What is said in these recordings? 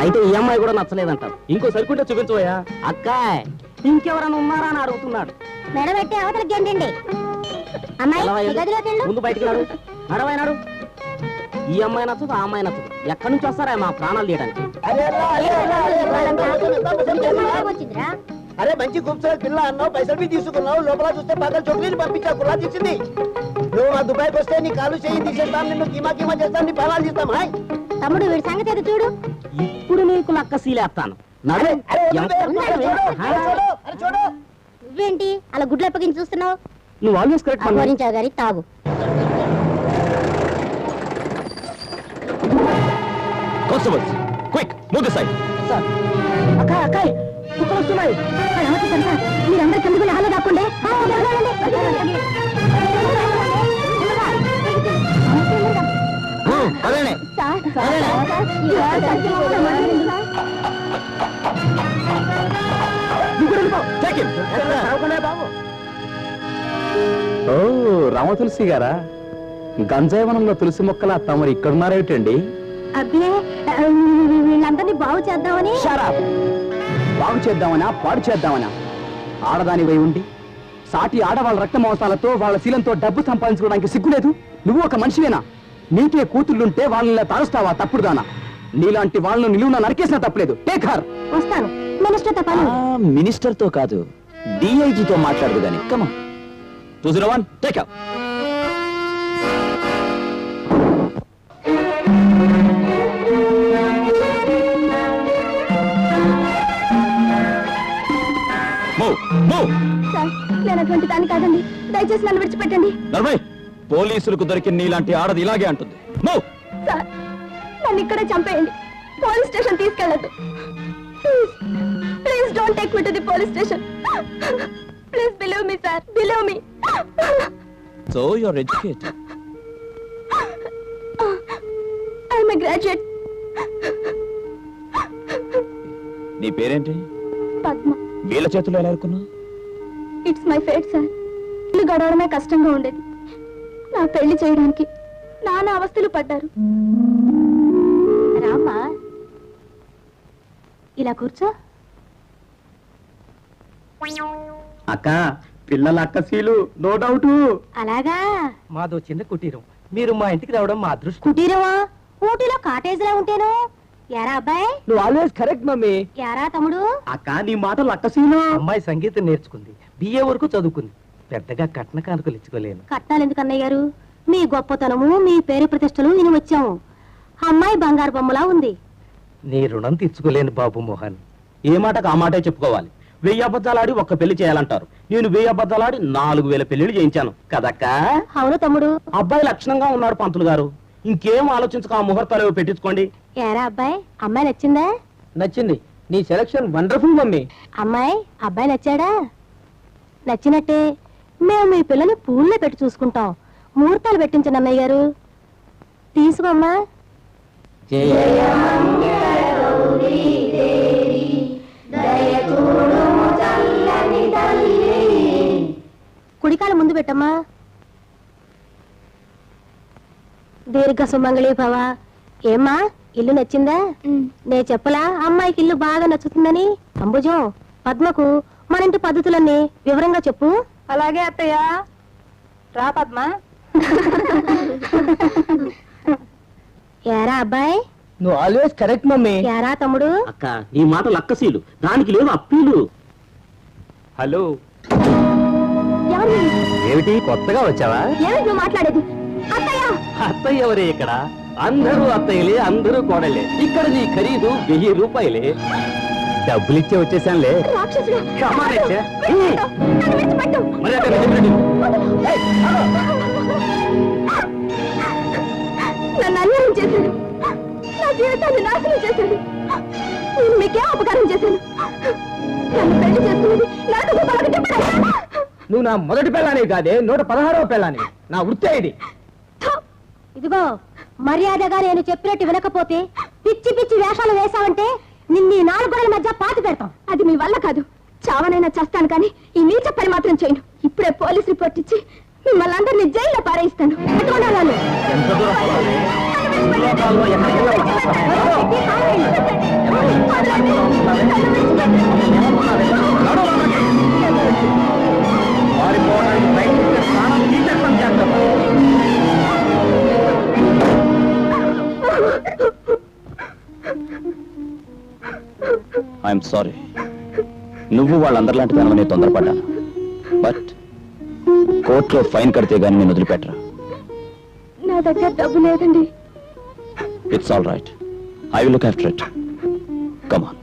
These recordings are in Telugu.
అయితే ఈ అమ్మాయి కూడా నచ్చలేదంటారు ఇంకో సరుకుంటే చూపించవయ్యా అక్కాయ్ ఇంకెవరైనా ఉన్నారా అని అడుగుతున్నాడు మెడబెట్టి అవతల గంటండి అమ్మాయి? గదిలోకి వెళ్ళు ముందు బయటికి నాడు నడవైనాడు ఈ అమ్మాయి నచ్చదు ఆ అమ్మాయి నచ్చదు ఎక్కడి నుంచి వస్తారా మా ప్రాణాలు తీయడానికి వచ్చిందిరా అరే మంచి కూర్చొని పిల్ల అన్నావు పైసలు మీ తీసుకున్నావు లోపల చూస్తే పక్కన చొక్కలీని పంపించా కుర్రా తీసింది నువ్వు మా దుబాయ్కి వస్తే నీ కాలు చేయి తీసేస్తాం నిన్ను కీమా కీమా చేస్తాం నీ పొలాలు తీస్తాం హాయ్ తమ్ముడు వీడి సంగతి ఏదో చూడు ఇప్పుడు నీకు లక్క సీలేస్తాను. నువ్వేంటి అలా గుడ్లు అప్పగించి చూస్తున్నావు? నువ్వు ఆల్వేస్ కరెక్ట్ అఘోరించావు గారి తాగు constables quick move the side అక్కాయ్ అక్కాయ్ కుక్కలు వస్తున్నాయి. మీరందరూ కిందకు హాలో దాక్కుండే ఓ రామ తులసి గారా? గంజాయవనంలో తులసి మొక్కల తమరు ఇక్కడున్నారేమిటండి? అబ్బే వీళ్ళందరినీ బాగు చేద్దామని. బాగు చేద్దామనా పాడు చేద్దామనా? ఆడదాని వై ఉండి సాటి ఆడవాళ్ళ రక్త మోసాలతో వాళ్ళ శీలంతో డబ్బు సంపాదించుకోవడానికి సిగ్గులేదు? నువ్వు ఒక మనిషివేనా? నీకే కూతుళ్ళుంటే వాళ్ళని తారుస్తావా? తప్పుడుదానా నీలాంటి వాళ్ళను నిలువున నరికేసినా తప్పలేదు. టేక్ హర్ వస్తాను. మినిస్టర్తో పని మినిస్టర్తో కాదు డిఐజీతో మాట్లాడదు గాని. కమా two zero one take move move sir నేను అటువంటి దాన్ని కాదండి. దయచేసి నన్ను విడిచిపెట్టండి. నర్మయ్. పోలీసులకు దొరికిన నీలాంటి ఆడది ఇలాగే అంటుంది. సార్ నన్ను ఇక్కడే చంపేయండి. Police station తీసుకెళ్ళద్దు. Please don't take me to the police station. Please believe me sir believe me. So your educated I'm graduate. నీ పేరేంటి? పద్మ. వీళ్ళ చేతుల్లో ఎలా అనుకున్నావు ఇట్స్ మై ఫేట్ సార్. ఇల్లు గడవడమే కష్టంగా ఉండేది. నా పెళ్ళి చేయడానికి నానా అవస్థలు పడ్డారు. రామా ఇలా కూర్చో. అక్క పిల్లల అక్క సీలు నో డౌట్ అలాగా? మాదో చిన్న కుటీరం. మీరు మా ఇంటికి రావడం మా అదృష్టం. కుటీరమా? ఊటీలో కాటేజ్ లా ఉంటేను? ఎరా అబ్బాయి? నువ్వు ఆల్వేస్ కరెక్ట్ మమ్మీ. ఎరా తమ్ముడు? అక్క నీ మాట లక్క సీలు. అమ్మాయి సంగీతం నేర్చుకుంది. బిఏ వరకు చదువుకుంది. పెద్దగా కట్న కానుకలు ఇచ్చుకోలేను. కట్నాలు ఎందుకు అన్నయ్య గారు? మీ గొప్పతనము మీ పేరు ప్రతిష్టలు విని వచ్చాము. అమ్మాయి బంగారు బొమ్మలా ఉంది. నీ రుణం తీర్చుకోలేను బాబు మోహన్. ఏ మాటకు ఆ మాటే చెప్పుకోవాలి? వెయ్యి అబద్ధాలాడి ఒక్క పెళ్ళి చేయాలంటారు. నేను వెయ్యి అబద్ధాలాడి నాలుగు వేల పెళ్ళిళ్ళు చేయించాను. కదక్కా? అవును తమ్ముడు. అబ్బాయి లక్షణంగా ఉన్నాడు పంతులు గారు. ఇంకేం ఆలోచించక ఆ ముహూర్తాలు ఏవో పెట్టించుకోండి. ఎరా అబ్బాయి? అమ్మాయి నచ్చిందా? నచ్చింది. నీ సెలక్షన్ వండర్ఫుల్ మమ్మీ. అమ్మాయి అబ్బాయి నచ్చాడా? నచ్చినట్టే. మేము మీ పిల్లని పూల్లో పెట్టి చూసుకుంటాం. ముహూర్తాలు పెట్టించండి అన్నయ్య గారు. తీసుకోమ్మా. కుడికాల ముందు పెట్టమ్మా. దీర్ఘ సుమంగళి భవ ఏమ్మా ఇల్లు నచ్చిందా? నే చెప్పలా అమ్మాయికి ఇల్లు బాగా నచ్చుతుందని? అంబుజం పద్మకు మన ఇంటి పద్ధతులన్నీ వివరంగా చెప్పు. అలాగే అత్తయ్య. రా పద్మ. ఏరా అబ్బాయి? నువ్వు ఆల్వేస్ కరెక్ట్ మమ్మీ. ఏరా తమ్ముడు? అక్క నీ మాట లక్కసీలు. దానికి లేదు అప్పీలు. హలో. ఎవరు ఏమిటి కొత్తగా వచ్చావా? ఏమిటి నువ్వు మాట్లాడేది? అత్తయ్య! అత్తయ్య ఎవరే ఇక్కడ? అందరూ అత్తయ్యలే అందరూ కోడలే ఇక్కడ నీ ఖరీదు వెయ్యి రూపాయలే. డబ్బులు ఇచ్చే వచ్చేసానులే. నన్ను అన్యాయం చేశాడు. నా జీవితాన్ని నాశనం చేశాడు. నేను మీకే అపకారం చేశాను. నన్ను పెళ్ళి నాకు? నువ్వు నా మొదటి పెళ్ళాని కాదే నూట పదహారవ పెళ్ళాని నా వృత్తే ఇది. ఇదిగో మర్యాదగా నేను చెప్పినట్టు వినకపోతే పిచ్చి పిచ్చి వేషాలు వేశావంటే నిన్ను ఈ నాలుగు మధ్య పాతి పెడతాం అది మీ వల్ల కాదు చావనైనా చేస్తాను కానీ ఈ నీచ పని మాత్రం చేయను ఇప్పుడే పోలీస్ రిపోర్ట్ ఇచ్చి మిమ్మల్ని అందరినీ జైల్లో పారేయిస్తాను సారీ నువ్వు వాళ్ళందరిలాంటి దానివనే తొందరపడ్డాను బట్ కోర్టులో ఫైన్ కడితే గానీ నేను వదిలిపెట్టరా. నా దగ్గర డబ్బు లేదండి. It's all right I will look after it come on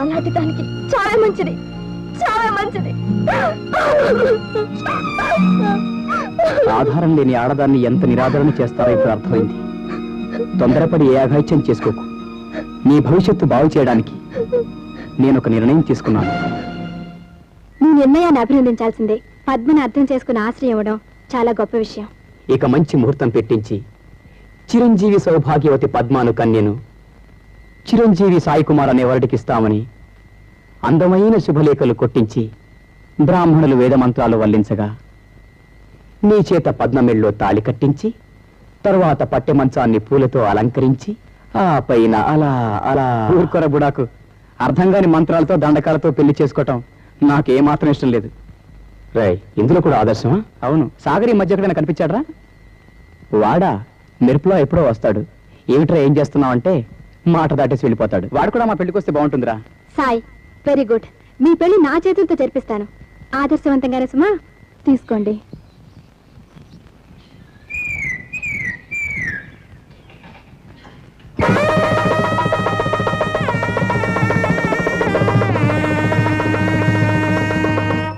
నాలాంటి దానికి చాలా మంచిది. చాలా మంచిది. ఆధారం లేని ఆడదాన్ని ఎంత నిరాదరణ చేస్తారో ఇప్పుడు అర్థమైంది. తొందరపడి ఏ అఘాయిత్యం చేసుకోకు. నీ భవిష్యత్తు బాగు చేయడానికి నేను ఒక నిర్ణయం తీసుకున్నాను. నీ నిర్ణయాన్ని అభినందించాల్సిందే. పద్మని అర్థం చేసుకుని ఆశ్రయం ఇవ్వడం చాలా గొప్ప విషయం. ఇక మంచి ముహూర్తం పెట్టించి చిరంజీవి సౌభాగ్యవతి పద్మాను కన్యను చిరంజీవి సాయి కుమార్ అనే వరడికి ఇస్తామని అందమైన శుభలేఖలు కొట్టించి బ్రాహ్మణులు వేదమంత్రాలు వల్లించగా నీ చేత పద్మమెళ్ళలో తాళి కట్టించి తరువాత పట్టె మంచాన్ని పూలతో అలంకరించి ఆ పైన అలా అలా. ఊరుకొర బుడాకు. అర్థం కాని మంత్రాలతో దండకాలతో పెళ్ళి చేసుకోవటం నాకేమాత్రం ఇష్టం లేదు. రై ఇందులో కూడా ఆదర్శమా? అవును. సాగర్ ఈ మధ్య ఎక్కడైనా కనిపించాడ్రా? వాడా మెరుపులో ఎప్పుడో వస్తాడు. ఏమిట్రా ఏం చేస్తున్నావు అంటే మాట దాటేసి వెళ్ళిపోతాడు. వాడు కూడా మా పెళ్ళికి వస్తే బాగుంటుందిరా. సాయి వెరీ గుడ్ మీ పెళ్ళి నా చేతులతో జరిపిస్తాను. ఆదర్శవంతంగానే సుమా తీసుకోండి.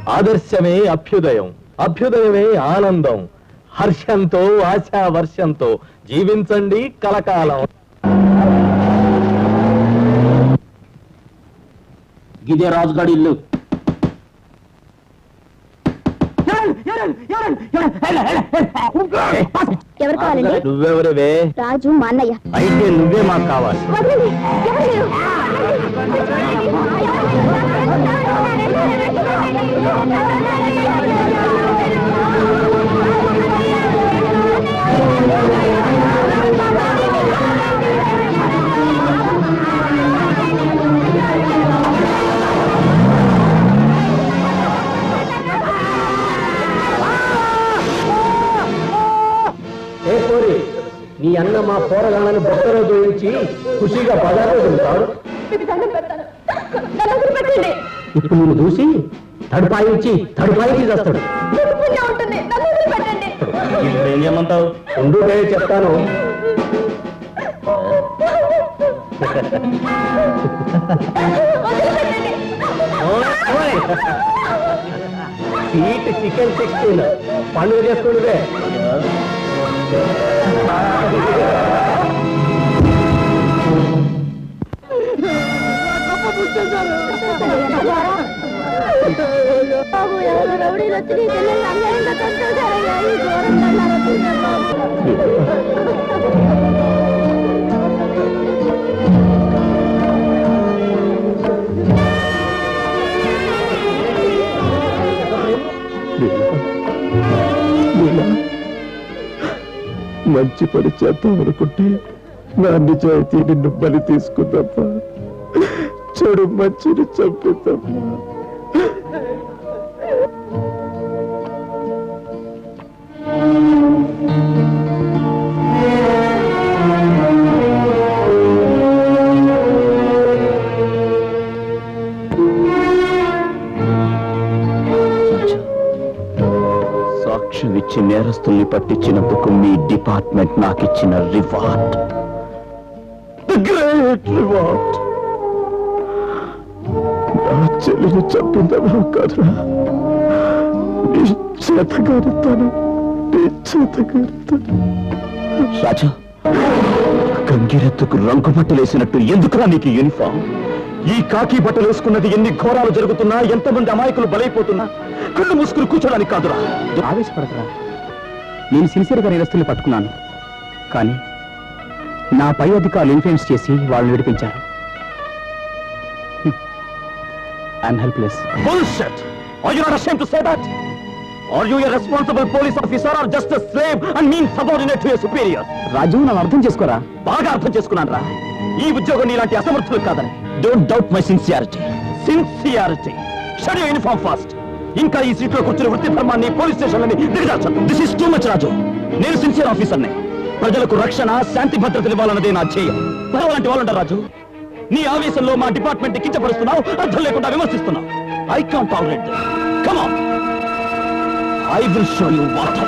ఆదర్శమే అభ్యుదయం అభ్యుదయమే ఆనందం. హర్షంతో ఆశా వర్షంతో జీవించండి కలకాలం. గిదే రాజుగాడి ఇల్లు. ఎవరు కావాలండి? నువ్వెవరివే? రాజు మా అన్నయ్య. అయితే నువ్వే మాకు కావాలి. వదలండి. ఎవరు? మా పోరగాళ్ళని బొక్కలో దోయించి ఖుషిగా బజార్లో వదిలిపెట్టండి. ఇప్పుడు నిన్ను చూసి తడుపాయించి తడుపాయించి చేస్తాడు. ఇప్పుడు ఏం చేయమంటావు? ఉండు చెప్తాను. Sweet chicken sixteen. పండుగ చేసుకుంటే రౌడీలు వచ్చి నీ చెల్లెల్ని అన్యాయంగా చంపేశారయ్యా. ఈ ఘోరం కళ్ళారా మంచి పని చేద్దాం అనుకుంటే నా నిజాయితీ నిన్ను బలి తీసుకుందమ్మా చెడు మంచిని చంపుతామ్మా సాక్ష్యం నేరస్తుల్ని పట్టించినందుకు మీ డిపార్ట్మెంట్ నాకిచ్చిన రివార్డ్. గ్రేట్ రివార్డ్ నా చెల్లిని చంపిందవా కాదురా? నీ చేతగారిస్తాను నీ చేతగారిస్తాను రాజా గంగిరెత్తుకు రంగు బట్టలేసినట్టు ఎందుకురా నీకు యూనిఫామ్ ఈ కాకి బట్టలు వేసుకున్నది ఎన్ని ఘోరాలు జరుగుతున్నా ఎంతమంది అమాయకులు బలైపోతున్నా కళ్ళు మూసుకుని కూర్చోడానికి కాదురా. ఆవేశపడకరా. నేను సిన్సియర్గా నేరస్తుల్ని పట్టుకున్నాను. కానీ నా పై అధికారులు ఇన్ఫ్లుయెన్స్ చేసి వాళ్ళని విడిపించారు. I'm helpless Bullshit! Are you not ashamed to say that? Are you a responsible police officer or just a slave and mean subordinate to your superior? Raju నన్ను అర్థం చేసుకోరా? బాగా అర్థం చేసుకున్నాను రా ఈ ఉద్యోగం నీలాంటి అసమర్థులు కాదని. Don't doubt my sincerity sincerity should you uniform fast ఇంకా ఈ సీట్లో కూర్చుని వృత్తి ధర్మాన్ని పోలీస్ స్టేషన్లని దిగజార్చను this is too much Raju నేను సిన్సియర్ ఆఫీసర్ని ప్రజలకు రక్షణ శాంతి భద్రతలు ఇవ్వాలన్నదే నా ధ్యేయం. అలాంటి వాళ్ళంటారు రాజు నీ ఆవేశంలో మా డిపార్ట్మెంట్ కించపరుస్తున్నావు అర్థం లేకుండా విమర్శిస్తున్నావు. I can't tolerate come I will show you what